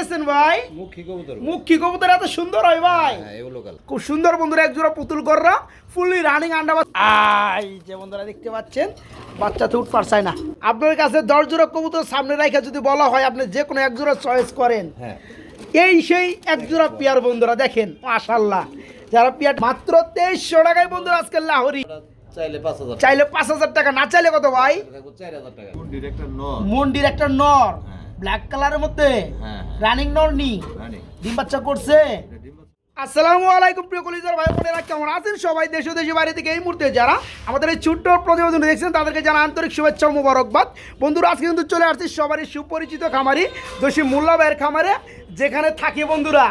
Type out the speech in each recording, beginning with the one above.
দিচ্ছেন ভাই? মুখী কবুতর মুখী কবুতর এত সুন্দর হয় ভাই। হ্যাঁ খুব সুন্দর বন্ধুরা এক জোড়া পুতুল কররা ফুললি রানিং আন্ডা আই যে বন্ধুরা দেখতে পাচ্ছেন বাচ্চা তো উঠ পারছায় না। আপনার কাছে দশ জোড়া কবুতর সামনে রেখে যদি বলা হয় আপনি যে কোনো এক জোড়া চয়েস করেন। হ্যাঁ। এই সেই এক জোড়া পিয়ার বন্ধুরা দেখেন মাশাল্লাহ যারা পিয়ার মাত্র তেইশশো টাকায় বন্ধুরা আজকে লাহরি। চাইলে পাঁচ হাজার টাকা। না চাইলে কত ভাই? মন্ডির একটা নর। হ্যাঁ। ব্ল্যাক কালারের মধ্যে হ্যাঁ রানিং নর নি ডিম বাচ্চা করছে। আসসালামু আলাইকুম প্রিয় কলিজার ভাই বোনেরা কেমন আছেন সবাই? দেশ ও দেশের বাইরে থেকে এই মুহূর্তে যারা আমাদের এই ছোট্ট প্রতিবেদন দেখছেন তাদেরকে জানা আন্তরিক শুভেচ্ছা ও মুবারকবাদ। বন্ধুরা আজকে কিন্তু চলে আসছি সবারই সুপরিচিত খামারি দোষী মোল্লা ভাইয়ের খামারে যেখানে থাকি বন্ধুরা।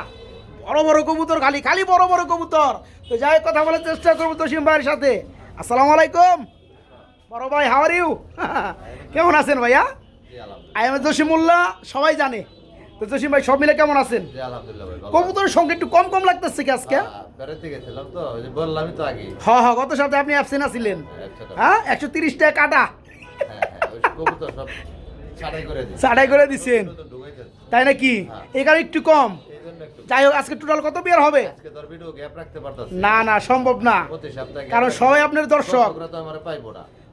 বড় বড় কবুতর খালি খালি বড় বড় কবুতর। তো যাই কথা বলার চেষ্টা করব দোষিম ভাইয়ের সাথে। আসসালামু আলাইকুম। বড় ভাই হাওয়ার ইউ কেমন আছেন ভাইয়া? আই জসিমুল্লাহ সবাই জানে। তো জসিম ভাই সব মিলে কেমন আছেন? জি আলহামদুলিল্লাহ ভাই ভালো কবুতরের সঙ্গে একটু কম কম লাগতেছে কি আজকে? আহ, বেড়াতে গেছিলাম তো ওই যে বললামই তো আগে হ হ গত সপ্তাহে আপনি অ্যাবসেন্ট আছিলেন। হ্যাঁ একশো তিরিশ টাকা কাটা। হ্যাঁ হ্যাঁ করে দিচ্ছেন তাই নাকি। এখানে একটু কম। যাই হোক আজকে টোটাল কত বিয়ার হবে? না না সম্ভব না। কারণ সবাই আপনার দর্শক।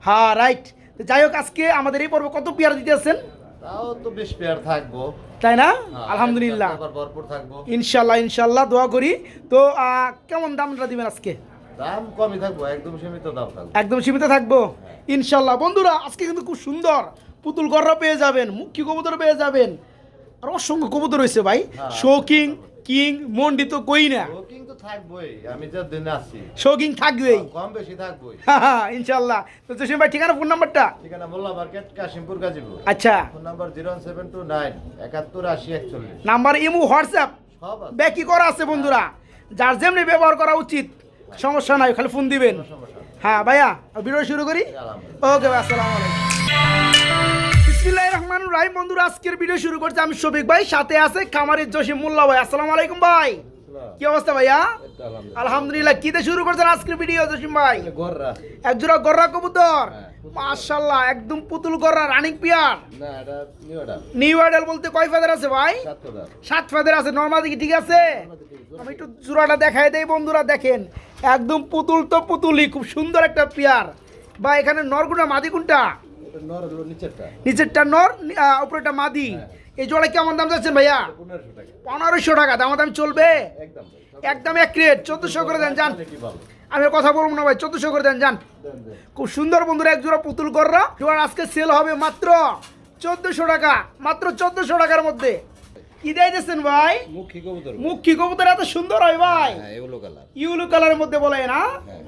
হ্যাঁ রাইট যাই হোক আজকে আমাদের এই পর্ব কত পেয়ার দিতেছেন তাও তো বেশ পেয়ার থাকব। তাই না? হ্যাঁ, আলহামদুলিল্লাহ। ভরপুর থাকব। ইনশাল্লাহ ইনশাল্লাহ দোয়া করি। তো কেমন দামটা দিবেন আজকে? দাম কমই থাকব একদম সীমিত দাম থাকব। একদম সীমিত থাকব? ইনশাল্লাহ বন্ধুরা আজকে কিন্তু খুব সুন্দর পুতুল গররা পেয়ে যাবেন মুখ্য কবুতর পেয়ে যাবেন। আর অসংখ্য কবুতর রয়েছে ভাই। হ্যাঁ। শৌকিং কিং মন্ডি তো কই না। বুকিং তো থাকবোই আমি যা দিনে আসছি শৌকিং থাকবেই। কম বেশি থাকবোই। ইনশাল্লাহ। তো জসিম ভাই ঠিকানা ফোন নাম্বারটা ঠিকানা মোল্লা মার্কেট কাশিমপুর গাজীপুর। আচ্ছা। Phone number zero seven two nine একাত্তর আশি একচল্লিশ। নাম্বার ইমু হোয়াটসঅ্যাপ সব আছে। ব্যাকি করা আছে বন্ধুরা? যার যেমনি ব্যবহার করা উচিত সমস্যা নাই খালি ফোন দিবেন। হ্যাঁ ভাইয়া ভিডিও শুরু করি? ওকে ভাই আসসালামু আলাইকুম। বিসমিল্লাহির রহমানির রহিম। বন্ধুরা আজকের ভিডিও শুরু করছি আমি শফিক ভাই সাথে আছে খামারের জসিম মোল্লা ভাই। আসসালামু আলাইকুম ভাই। কি অবস্থা ভাইয়া? আলহামদুলিল্লাহ। কিতে শুরু করছেন আজকের ভিডিও জসিম ভাই? গররা। এক জোড়া গররা কবুতর? হ্যাঁ। মাশাআল্লাহ একদম পুতুল গররা রানিং পিয়ার নিউ আইডাল বলতে কয় ফেদার আছে ভাই? সাত ফেদার আছে নর্মাল দিকে ঠিক আছে? আমি একটু জোড়াটা দেখাই দেই বন্ধুরা দেখেন। একদম পুতুল তো পুতুলই খুব সুন্দর একটা পিয়ার বা এখানে নরগুনা মাদি কোনটা? নিচেরটা। নর উপরেটা মাদি। এই জোড়া কেমন দাম যাচ্ছেন ভাইয়া? পনেরোশো টাকা। দাম দাম চলবে? একদম একদম এক ক্রেট চোদ্দশো করে দেন যান। আমি কথা বলব না ভাই চোদ্দশো করে দেন যান। খুব সুন্দর বন্ধুরা এক জোড়া পুতুল কররা জোড়া আজকে সেল হবে মাত্র চোদ্দশো টাকা মাত্র চোদ্দশো টাকার মধ্যে। কি দিয়েছেন ভাই? মুখী কবুতর মুখী কবুতর এত সুন্দর হয় ভাই। হ্যাঁ এগুলো কালার ইউলু কালারের মধ্যে বলে না?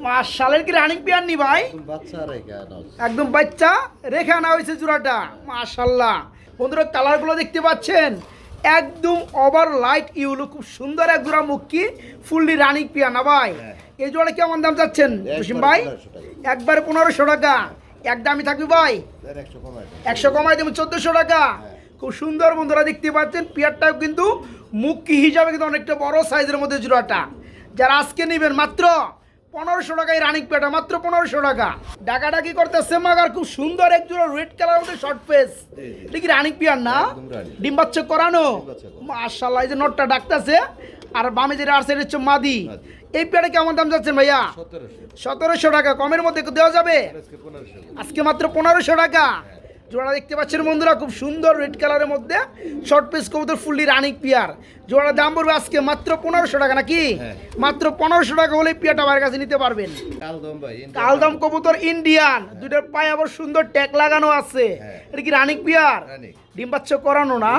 মাশালের কি রানিং পিয়ার নি ভাই? বাচ্চা কেন একদম বাচ্চা রেখে আনা হয়েছে জোড়াটা মাশাল্লাহ বন্ধুরা কালারগুলো দেখতে পাচ্ছেন? একদম ওভার লাইট ইউলু খুব সুন্দর এক জোড়া মুখী ফুললি রানিং পিয়া না ভাই? হ্যাঁ। এই জোড়া কেমন দাম চাচ্ছেন জসিম ভাই? 1500 টাকা। একবারে পনেরোশো টাকা। এক দামই থাকবে ভাই? একশো কমাই। একশো চোদ্দোশো টাকা। হ্যাঁ। খুব সুন্দর বন্ধুরা দেখতে পাচ্ছেন পিয়ারটাও কিন্তু মুখি হিসাবে কিন্তু অনেকটা বড় সাইজের মধ্যে জোড়াটা। যারা আজকে নেবেন মাত্র পনেরোশো টাকায় রানিং পেটা মাত্র পনেরোশো টাকা। ডাকাটা কি করতেছে মাগার খুব সুন্দর এক জোড়া রেড কালার মধ্যে শর্ট ফেস। এটা কি রানিং পিয়ার না? ডিম বাচ্চা করানো। মাশাল্লাহ এই যে নটটা ডাকতেছে। আর বামে যেটা আর সাইড হচ্ছে মাদি। এই পেয়ারে কেমন দাম যাচ্ছেন ভাইয়া? সতেরোশো। সতেরোশো টাকা কমের মধ্যে দেওয়া যাবে? আজকে মাত্র পনেরোশো টাকা। জোড়া দেখতে পাচ্ছেন বন্ধুরা খুব সুন্দর রেড কালারের মধ্যে শর্ট পিস কবুতর ফুললি রানিক পিয়ার। জোড়ার দাম পড়বে আজকে মাত্র পনেরোশো টাকা নাকি? হ্যাঁ। মাত্র পনেরোশো টাকা হলে পিয়াটা আমার কাছে নিতে পারবেন। কালদম কবুতর ইন্ডিয়ান দুইটার পায়ে আবার সুন্দর ট্যাগ লাগানো আছে। হ্যাঁ। এটা কি রানিক পিয়ার? ডিম বাচ্চা করানো না।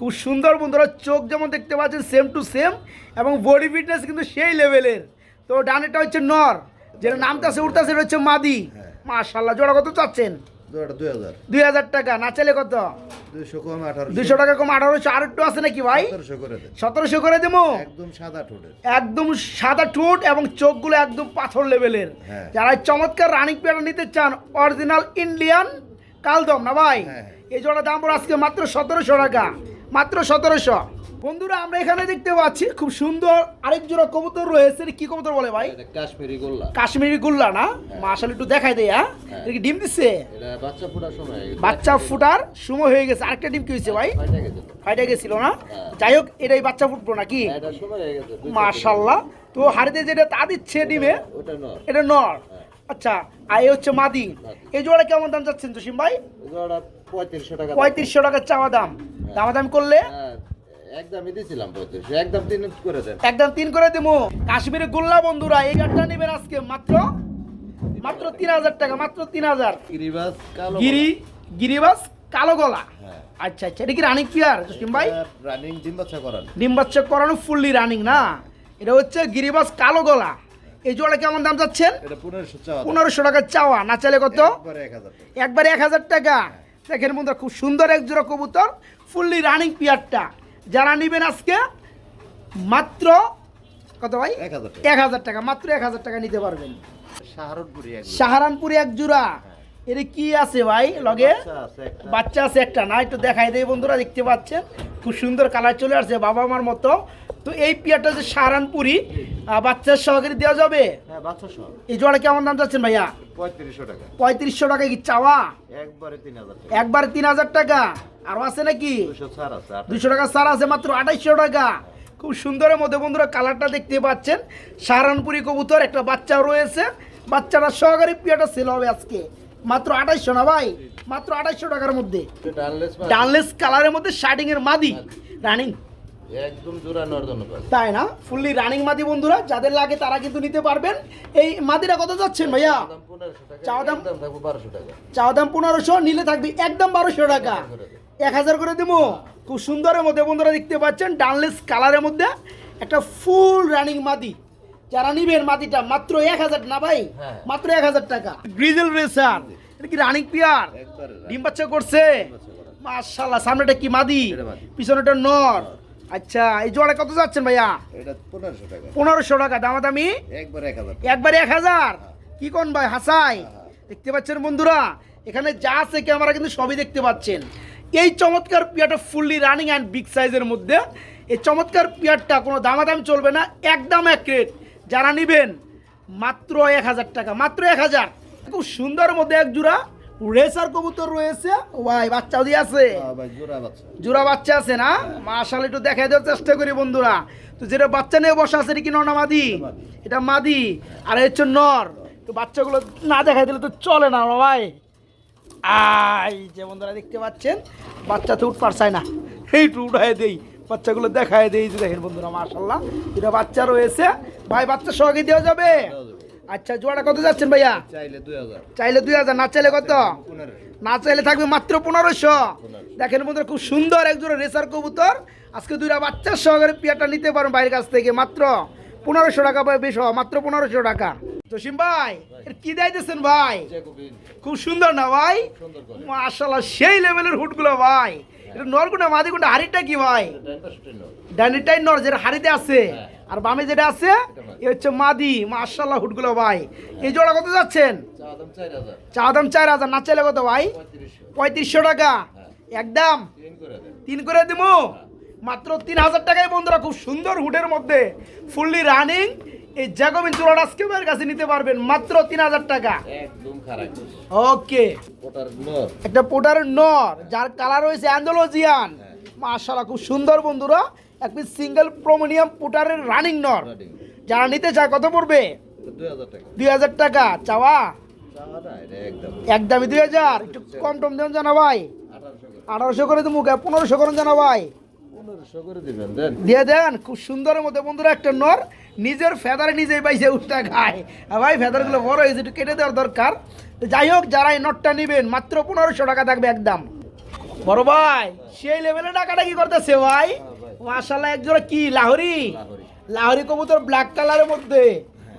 খুব সুন্দর বন্ধুরা চোখ যেমন দেখতে পাচ্ছেন সেম টু সেম এবং বডি ফিটনেস কিন্তু সেই লেভেলের তো ডানেটা হচ্ছে নর যেটা নামতাছে উঠতেছে এটা হচ্ছে মাদি। হ্যাঁ। মাশাল্লাহ জোড়া কত চাচ্ছেন? দুই হাজার। টাকা না চাইলে কত? দুইশো টাকা কম আঠারোশো আর একটু আছে নাকি ভাই? সতেরোশো করে দেবো? একদম সাদা ঠোঁটের। একদম সাদা ঠোঁট এবং চোখগুলো একদম পাথর লেভেলের। হ্যাঁ। যারা চমৎকার রানিং নিতে চান অরিজিনাল ইন্ডিয়ান কালদম না ভাই? হ্যাঁ, হ্যাঁ। এই জোড়া দাম পড়ে আজকে মাত্র সতেরোশো টাকা মাত্র সতেরোশো। বন্ধুরা আমরা এখানে দেখতে পাচ্ছি খুব সুন্দর আরেক জোড়া কবুতর রয়েছে। কি কবুতর বলে ভাই? কাশ্মীরি গোল্লা। কাশ্মীরি গুল্লা না? মাশাল একটু দেখাই দেয় হ্যাঁ? হ্যাঁ। এটা কি ডিম দিচ্ছে এটা বাচ্চা ফুটার সময়। বাচ্চা ফুটার সময় হয়ে গেছে। আরেকটা ডিম কি হয়েছে ভাই? ফাইটা গেছিল না? হ্যাঁ। যাই হোক এটাই বাচ্চা ফুটবো নাকি? হয়ে মাশাল্লাহ তো হাড়িতে যেটা তা দিচ্ছে ডিমে এটা নর। হ্যাঁ। আচ্ছা আর এই হচ্ছে মাদি। এই জোড়া কেমন দাম চাচ্ছেন জসিম ভাই? পঁয়ত্রিশশো টাকা পঁয়ত্রিশশো টাকা চাওয়া দাম। দামাদাম করলে? হ্যাঁ, একদমই দিয়েছিলাম পঁয়ত্রিশশো একদম তিন করে দেন। একদম তিন করে দেবো কাশ্মীরি গোল্লা বন্ধুরা এই গাড়টা নেবেন আজকে মাত্র মাত্র তিন হাজার টাকা মাত্র তিন হাজার। গিরিবাস কালো গিরি গিরিবাস কালো গলা। হ্যাঁ। আচ্ছা আচ্ছা এটা কি রানিং পিয়ার জসিম ভাই? রানিং ডিম বাচ্চা করান। ডিম বাচ্চা করানো ফুললি রানিং না? এটা হচ্ছে গিরিবাস কালো গলা। এই জোড়া কেমন দাম যাচ্ছেন পনেরোশো দাম। টাকা চাওয়া না চাইলে কত? একবারে এক হাজার টাকা। একবারে এক হাজার টাকা। দেখেন বন্ধুরা খুব সুন্দর এক জোড়া কবুতর ফুললি রানিং পিয়ারটা যারা নেবেন আজকে মাত্র কত ভাই? এক হাজার টাকা। মাত্র এক হাজার টাকা নিতে পারবেন। সাহারানপুরে এক জোড়া। এর কি আছে ভাই লগে? বাচ্চা আছে একটা। না একটু দেখাই দেয় বন্ধুরা দেখতে পাচ্ছেন? খুব সুন্দর কালার চলে আসছে বাবা মার মতো। তো এই পিয়ারটা যে সাহারানপুরি বাচ্চার সহকারে দেওয়া যাবে? হ্যাঁ এই জোড়া কেমন দাম চাচ্ছেন ভাইয়া? পঁয়ত্রিশশো টাকা। পঁয়ত্রিশশো টাকা কি চাওয়া? একবারে তিন হাজার টাকা। একবার তিন হাজার টাকা। আরও আছে নাকি? দুশো ছাড় আছে টাকা সার আছে মাত্র আঠাইশশো টাকা। খুব সুন্দরের মধ্যে বন্ধুরা কালারটা দেখতে পাচ্ছেন। সাহারানপুরি কবুতর একটা বাচ্চা রয়েছে। বাচ্চাটা সহকারী পিয়াটা সেল হবে আজকে। মাত্র আঠাইশশো না ভাই? মাত্র আঠাইশশো টাকার মধ্যে। ডানলেস কালারের মধ্যে শার্টিং এর মাদি। রানিং একদম জোড়া নর তাই না? ফুললি রানিং মাদি বন্ধুরা যাদের লাগে তারা কিন্তু নিতে পারবেন। এই মাদিটা কত যাচ্ছেন ভাইয়া? চাওয়া দাম? বারোশো টাকা। চাওয়া দাম পনেরোশো নিলে থাকবে একদম বারোশো টাকা। এক হাজার করে দেবো। খুব সুন্দরের মধ্যে বন্ধুরা দেখতে পাচ্ছেন ডানলেস কালারের মধ্যে একটা ফুল রানিং মাদি। যারা নিবেন মাদিটা মাত্র এক হাজার না ভাই? হ্যাঁ। মাত্র এক হাজার টাকা। গ্রিজেল রেসার এটা কি রানিং পিয়ার ডিম বাচ্চা করছে? করা। সামনেটা কি মাদি। পিছনেটা নর। আচ্ছা এই জোড়া কত যাচ্ছেন ভাইয়া? এটা পনেরোশো টাকা। পনেরোশো টাকা দামাদামি? একবারে এক হাজার একবারে এক হাজার? কি কোন ভাই হাসাই? দেখতে পাচ্ছেন বন্ধুরা এখানে যা আছে ক্যামেরা কিন্তু সবই দেখতে পাচ্ছেন। এই চমৎকার পিয়ারটা ফুললি রানিং অ্যান্ড বিগ সাইজের মধ্যে। এই চমৎকার পিয়ারটা কোনো দামাদাম চলবে না একদম এক রেট যারা নেবেন মাত্র এক হাজার টাকা মাত্র এক হাজার। খুব সুন্দর মধ্যে এক জোড়া। রেসার কবুতর রয়েছে। ও ভাই বাচ্চাও দিয়ে আছে। হ্যাঁ জোড়া বাচ্চা। আছে না? মাশাল একটু দেখাই দেওয়ার চেষ্টা করি বন্ধুরা। তো যেটা বাচ্চা নিয়ে বসা আছে এটা কি নর না মাদি? এটা মাদি। আর এই হচ্ছে নর। তো বাচ্চাগুলো না দেখাই দিলে তো চলে না ভাই। আই যে বন্ধুরা দেখতে পাচ্ছেন বাচ্চা তো উঠ পারছায় না। এইটু উঠায় দেই। বাচ্চাগুলো দেখায় দেই যে দেখেন বন্ধুরা মাশাল্লাহ এটা বাচ্চা রয়েছে ভাই বাচ্চা যাবে? দেওয়া যাবে। আচ্ছা জোড়াটা কত যাচ্ছেন ভাইয়া? চাইলে দুই হাজার। চাইলে দুই হাজার না চাইলে কত? না চাইলে থাকবে মাত্র পনেরোশো। দেখেন বন্ধুরা খুব সুন্দর একজোড়া রেসার কবুতর। আজকে দুইটা বাচ্চার সহকারে পিয়াটা নিতে পারেন বাইরের কাছ থেকে। মাত্র পনেরোশো টাকা বেশ মাত্র পনেরোশো টাকা। জসিম ভাই এর কি দাইতেছেন ভাই? খুব সুন্দর না ভাই? মাশাল্লাহ সেই লেভেলের হুটগুলো ভাই। এটা নরগুনা মাদিগুন্ডা হাড়িটা কি ভাই। ডানিটাই নর যেটা হাড়িতে আছে। হ্যাঁ। আর বামে যেটা আছে এ হচ্ছে মাদি। মাশাল্লাহ হুটগুলো ভাই। এই জোড়া কত যাচ্ছেন? চা দাম চার হাজার। না চাইলে কত ভাই? পঁয়ত্রিশশো। টাকা। হ্যাঁ। একদম। তিন করে দিব মাত্র তিন হাজার টাকায় বন্ধুরা খুব সুন্দর হুডের মধ্যে। ফুললি রানিং এই জ্যাকোবিন চূড়াটা আজকে ভাইয়ের কাছে নিতে পারবেন মাত্র তিন হাজার টাকা। ওকে। একটা পোটার নর যার কালার রয়েছে অ্যান্ডোলজিয়ান মাশাআল্লাহ খুব সুন্দর বন্ধুরা। এক পিস সিঙ্গেল প্রোমোনিয়াম পোটারের রানিং নর যারা নিতে চায় কত পড়বে? দুই হাজার টাকা। চাওয়া? একদমই দুই হাজার। একটু কম টম দেন জানা ভাই। আঠারোশো করে। করে দেবো পনেরোশো করেন জানা ভাই। করে দিয়ে দেন খুব সুন্দরের মধ্যে বন্ধুরা একটা নর নিজের ফেদারে নিজেই পাইছে উঠটা খায়। ভাই ফেদারগুলো বড় হয়েছে একটু কেটে দেওয়ার দরকার। তো যাই হোক যারা এই নটটা নেবেন মাত্র পনেরোশো টাকা থাকবে একদম। বড় ভাই সেই লেভেলে টাকাটা কি করতেছে ভাই? মাশাল্লাহ একজোড়া কি? লাহরি? লাহোরি। কবুতর ব্ল্যাক কালারের মধ্যে।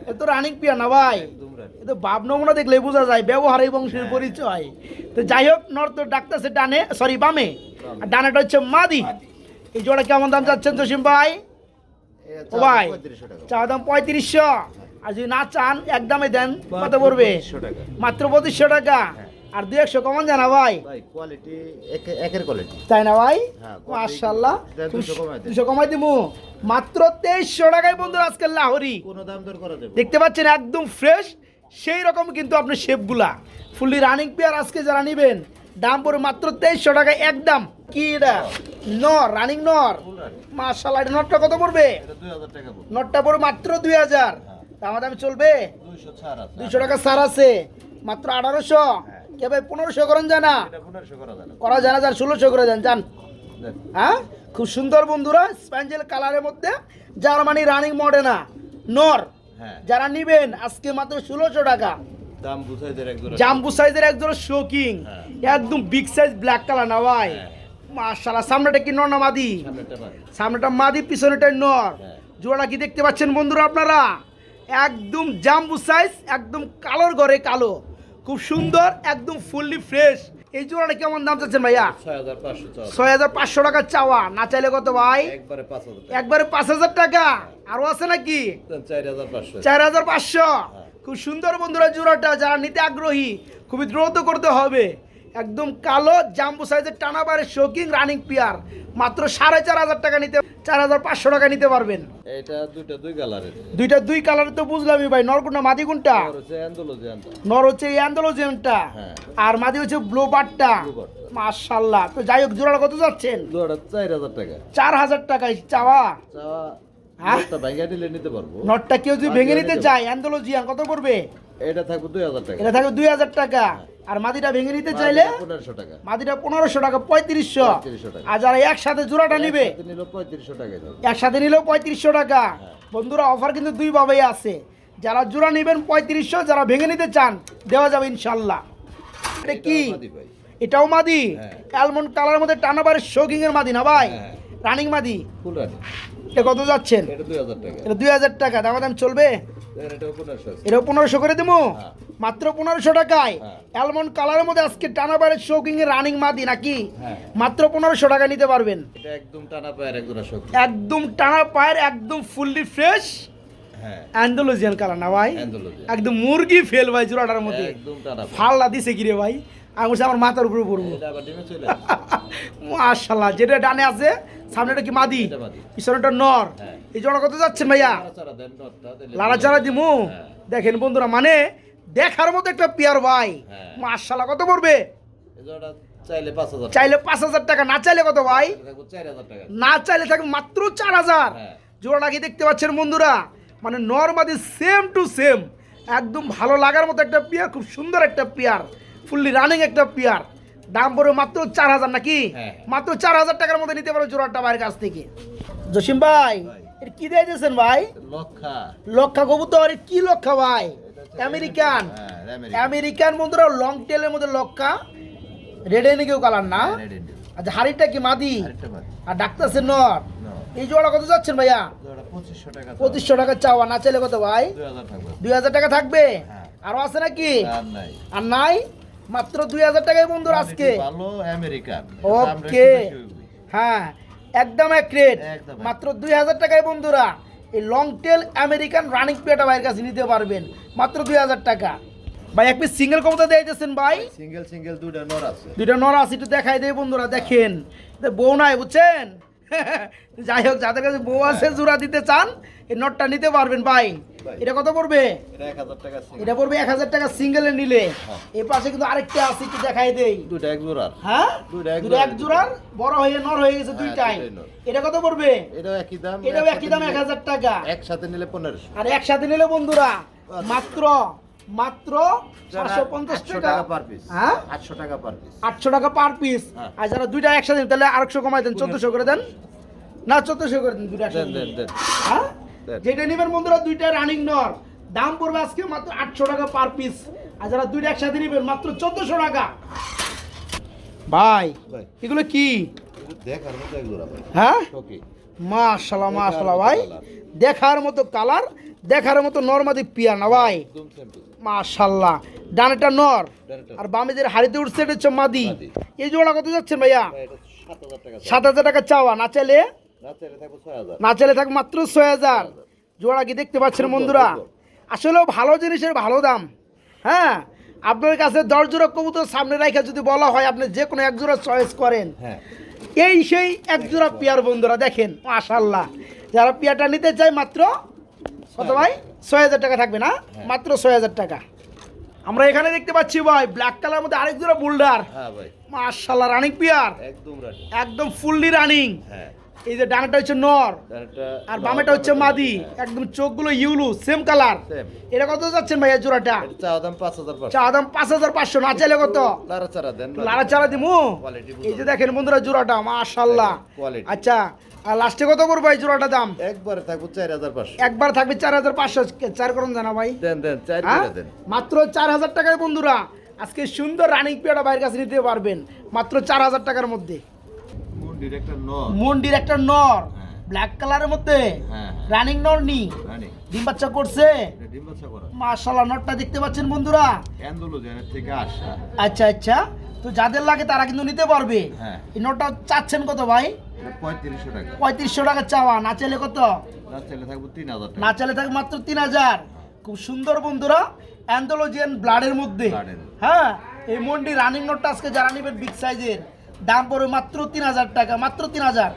এ তো রানিং পিয়া না ভাই? একদম রানিং এ তো ভাব নমুনা দেখলে বোঝা যায় ব্যবহার বংশের পরিচয়। তো যাই হোক নর তো ডাকতেছে ডানে সরি বামে। আর ডানেটা হচ্ছে মাদি। এই জোড়া কেমন দাম যাচ্ছেন জসিম ভাই? ও ভাই চা দাম পঁয়ত্রিশশো। আর যদি না চান একদমে দেন কত পড়বে? মাত্র পঁচিশশো টাকা। আর দু একশো কমান জানা ভাই? ভাই কোয়ালিটি একের কোয়ালিটি তাই না ভাই? মার্শাল্লাহ দুশো কমাই দিবো মাত্র তেইশশো টাকায় বন্ধুরা আজকে লাহরি। কোনো দাম দর করা যাবে দেখতে পাচ্ছেন একদম ফ্রেশ সেই রকম কিন্তু আপনার শেপগুলা। ফুললি রানিং পেয়ার আজকে যারা নেবেন দাম পড়ে মাত্র তেইশশো টাকা একদম কি এটা? নর রানিং নর। মার্শাল্লাহ এটা নটটা কত পড়বে? নটটা পড়বে। মাত্র দুই হাজার। হ্যাঁ। দামা দামি চলবে? দুইশো দুইশো টাকা সার আছে। মাত্র আঠারোশো। হ্যাঁ। কে ভাই পনেরোশো করেন পনেরোশো করা যাবে করা যান ষোলোশো করে যান। হ্যাঁ? খুব সুন্দর বন্ধুরা স্প্যাঞ্জেল কালারের মধ্যে জার্মানি রানিং মডেনা নর। হ্যাঁ। যারা নিবেন আজকে মাত্র ষোলোশো টাকা। জাম্বু সাইজের একজন শোকিং। একদম বিগ সাইজ ব্ল্যাক কালার না ভাই। হ্যাঁ। মাশাআল্লাহ সামনেটা কি নর না মাদি? সামনেটা মাদি পিছনেটা নর। হ্যাঁ। জোড়া কি দেখতে পাচ্ছেন বন্ধুরা আপনারা? একদম জাম্বু সাইজ একদম কালোর ঘরে কালো। খুব সুন্দর একদম ফুললি ফ্রেশ এই জোড়াটা কেমন দাম চাচ্ছেন ভাইয়া? ছয় হাজার পাঁচশো টাকা চাওয়া। না চাইলে কত ভাই? একবারে পাঁচ হাজার টাকা। আরও আছে নাকি? চার হাজার পাঁচশো। পাঁচশো। খুব সুন্দর বন্ধুরা জোড়াটা যারা নিতে আগ্রহী খুবই দ্রুত করতে হবে। একদম কালো জাম্বু সাইজের টানাবারের শোকিং রানিং পিয়ার মাত্র সাড়ে চার হাজার টাকা নিতে চার হাজার পাঁচশো টাকা নিতে পারবেন। এটা দুইটা দুই কালারের। দুইটা দুই কালার তো বুঝলামই ভাই। নরকুন্ডা মাদি কোনটা? নর হচ্ছে হ্যাঁ। আর মাদি হচ্ছে ব্লোবারটা। মাশাল্লাহ। তো যাই হোক জোড়াটা কত যাচ্ছেন? চার হাজার টাকা। চার হাজার টাকায় চাওয়া? চাওয়া হ্যাঁ? একটা নিতে পারব। নটটা কেউ যদি ভেঙে নিতে নিতে চায় অ্যান্ডোলজিয়ান কত পড়বে? এটা থাকবে দুই হাজার টাকা। এটা থাকবে দুই হাজার টাকা। আর মাদিটা ভেঙে নিতে চাইলে পনেরোশো টাকা। মাদিটা পনেরোশো টাকা পঁয়ত্রিশশো। আর যারা একসাথে জোড়াটা নিবে পঁয়ত্রিশশো টাকা একসাথে নিলেও পঁয়ত্রিশশো টাকা। বন্ধুরা অফার কিন্তু দুই ভাবেই আছে। যারা জোড়া নেবেন পঁয়ত্রিশশো যারা ভেঙে নিতে চান দেওয়া যাবে ইনশাল্লাহ। এটা কি? এটাও মাদি? হ্যাঁ। অ্যালমন্ড কালারের মধ্যে টানাবারের শোকিং এর মাদি না ভাই? হ্যাঁ। রানিং মাদি? এটা কত যাচ্ছেন? এটা দুই হাজার টাকা। এটা দুই হাজার টাকা। দাম চলবে? এটাও পনেরোশো করে দেবো হ্যাঁ। মাত্র পনেরোশো টাকায়। অ্যালমন্ড কালারের মধ্যে আজকে টানাবারের শোকিং এর রানিং মাদি নাকি? হ্যাঁ। মাত্র পনেরোশো টাকা নিতে পারবেন। একদম টানা পায়ের একদম টানা পায়ের একদম ফুললি ফ্রেশ অ্যান্ডোলজিয়ান কালার না ভাই? একদম মুরগি ফেল ভাই জোড়াটার মধ্যে। টানা পায়ের। ফাল্লা দিছে কিরে ভাই? আমি বলছি আমার মাথার উপরে পড়ব। মাশাল্লাহ যেটা ডানে আছে সামনেটা কি মাদি। পিছনেটা নর। হ্যাঁ। এই জোড়া কত যাচ্ছেন ভাইয়া? লাড়াচাড়া দিমু? হ্যাঁ। দেখেন বন্ধুরা মানে দেখার মতো একটা পিয়ার ভাই। হ্যাঁ। মাশাল্লাহ কত পড়বে? চাইলে পাঁচ হাজার টাকা। না চাইলে কত ভাই? না চাইলে থাকবে মাত্র চার হাজার। হ্যাঁ। জোড়াটা কি দেখতে পাচ্ছেন বন্ধুরা? মানে নর্মাদি সেম টু সেম একদম ভালো লাগার মতো একটা পেয়ার খুব সুন্দর একটা পেয়ার। ফুললি রানিং একটা পেয়ার। দাম পড়বে মাত্র চার হাজার নাকি? হ্যাঁ। মাত্র চার হাজার টাকার মধ্যে নিতে পারো জোড়াটা ভাইয়ের কাছ থেকে। জসিম ভাই। এটা কি দিয়ে দিয়েছেন ভাই? লক্ষা। লক্ষা কবুতর কি লক্ষা ভাই? আমেরিকান। হ্যাঁ, আমেরিকান। আমেরিকান বন্ধুরা লং টেলের মধ্যে লক্ষা। রেড এনে কেউ কালার না? হ্যাঁ। আচ্ছা হাড়িটা কি মাদি? আর ডাক্তার নর। No, এই জোড়া কত যাচ্ছেন ভাইয়া? জোড়া 2500 টাকা পঁচিশশো টাকা চাওয়া না চাইলে কত ভাই? দুই হাজার টাকা থাকবে? হ্যাঁ। আরও আছে নাকি? আর নাই। মাত্র দুই হাজার টাকায় বন্ধুর আজকে। Quality ভালো আমেরিকান। ওকে হ্যাঁ একদম এক রেট মাত্র দুই হাজার টাকায় বন্ধুরা এই লং টেল আমেরিকান রানিং পেটা ভাইয়ের কাছে নিতে পারবেন। মাত্র দুই হাজার টাকা। ভাই এক পিস সিঙ্গেল দিয়ে দিয়েছেন ভাই? সিঙ্গেল সিঙ্গেল দুইটা নর আছে। দুইটা নরাস একটু দেখাই দেয় বন্ধুরা দেখেন। বউ নাই বুঝছেন? যাই হোক যাদের কাছে বউ আছে জোড়া দিতে চান এই নটটা নিতে পারবেন ভাই। এটা কত পড়বে? এটা 1000 টাকা single। এটা পড়বে এক হাজার টাকা সিঙ্গেলে নিলে। হ্যাঁ। এই পাশে কিন্তু আরেকটা আছে একটু দেখাই দেই। দুইটা এক জোড়ার। হ্যাঁ? দুটো এক জোড়ার। বড় হয়ে নর হয়ে গেছে হ্যাঁ, দুইটাই। এটা কত পড়বে? এটাও একই দাম এটাও একই দাম এক হাজার টাকা। একসাথে নিলে 1500 আর একসাথে নিলে বন্ধুরা আচ্ছা। মাত্র মাত্র সাতশো পঞ্চাশ টাকা। টাকা পার পিস হ্যাঁ? 800 টাকা পার পিস আটশো টাকা পার পিস হ্যাঁ। আর যারা দুইটা একসাথে তাহলে আরেকশো কমাই দেন চোদ্দশো করে দেন। না চোদ্দশো করে দেন দুইটা হ্যাঁ? যেটা নেবেন বন্ধুরা দুইটা রানিং নর দাম পড়বে আজকে মাত্র আটশো টাকা পার পিস আর যারা দুইটা একসাথে নেবেন মাত্র চোদ্দশো টাকা। ভাই এগুলো কি? দেখার মতো হ্যাঁ? মাশাল্লাহ মাশাল্লাহ ভাই। দেখার মতো কালার দেখার মতো নর্মাদি পিয়া না ভাই? মাশাল্লাহ। ডানেটা নর আর বামে যে হাড়িতে উঠছে এটা হচ্ছে মাদি। এই জোড়া কত যাচ্ছেন ভাইয়া? ভাই এটা 7000 টাকা সাত হাজার টাকা চাওয়া না চাইলে? রাতে এটা থাকবে 6000 না চাইলে থাক মাত্র ছয় হাজার। জোড়া কি দেখতে পাচ্ছেন বন্ধুরা। আসলেও ভালো জিনিসের ভালো দাম। হ্যাঁ? আপনার কাছে দশ জোড়া কবুতর সামনে রেখে যদি বলা হয় আপনি যে কোনো এক জোড়া চয়েস করেন। হ্যাঁ। এই সেই এক জোড়া পেয়ার বন্ধুরা দেখেন মাশাল্লাহ। যারা পেয়ারটা নিতে চায় মাত্র কত ভাই? ছয় হাজার টাকা থাকবে না? মাত্র ছয় হাজার টাকা। আমরা এখানে দেখতে পাচ্ছি ভাই ব্ল্যাক কালার মধ্যে আরেক দুটো বোল্ডার মার্শাল্লাহ রানিং পেয়ার একদম ফুল্লি একদম ফুললি রানিং হ্যাঁ। এই যে ডানাটা হচ্ছে নর আর বামেটা হচ্ছে মাদি একদম চোখগুলো ইউলু সেম কালার এটা কত যাচ্ছেন ভাইয়া জোড়াটা? এটা দাম পাঁচ হাজার পাঁচশো। চা দাম পাঁচ হাজার পাঁচশো না চাইলে কত? লারা চারা দেন। দিমু? এই যে দেখেন বন্ধুরা জোড়াটা মাশাল্লাহ আচ্ছা আর লাস্টে কত করব এই জোড়াটা দাম? একবারে থাকব চার হাজার পাঁচশো। একবার থাকবে চার হাজার পাঁচশো চার করুন জানা ভাই। দেন দেন চার হ্যাঁ? দেন। মাত্র চার হাজার টাকায় বন্ধুরা আজকে সুন্দর রানিং পেয়ারা বাইরের কাছে নিতে পারবেন মাত্র চার হাজার টাকার মধ্যে। মন্ডির নর। হ্যাঁ। ব্ল্যাক কালারের মধ্যে। হ্যাঁ রানিং নর নি। রানি ডিম বাচ্চা করছে। এটা ডিম বাচ্চা করা। মাশাল্লাহ নটটা দেখতে পাচ্ছেন বন্ধুরা। থেকে আসা। আচ্ছা আচ্ছা। তো যাদের লাগে তারা কিন্তু নিতে পারবে। হ্যাঁ। এই নটটা চাচ্ছেন কত ভাই? পঁয়ত্রিশশো টাকা। চাওয়া। না চাইলে কত? না চাইলে থাকব মাত্র তিন হাজার। খুব সুন্দর বন্ধুরা অ্যান্থোলজিয়ান ব্লাডের মধ্যে। হ্যাঁ এই মন্ডি রানিং নোটটা আজকে যারা নেবেন বিগ সাইজের দাম পড়বে মাত্র তিন হাজার টাকা মাত্র তিন হাজার।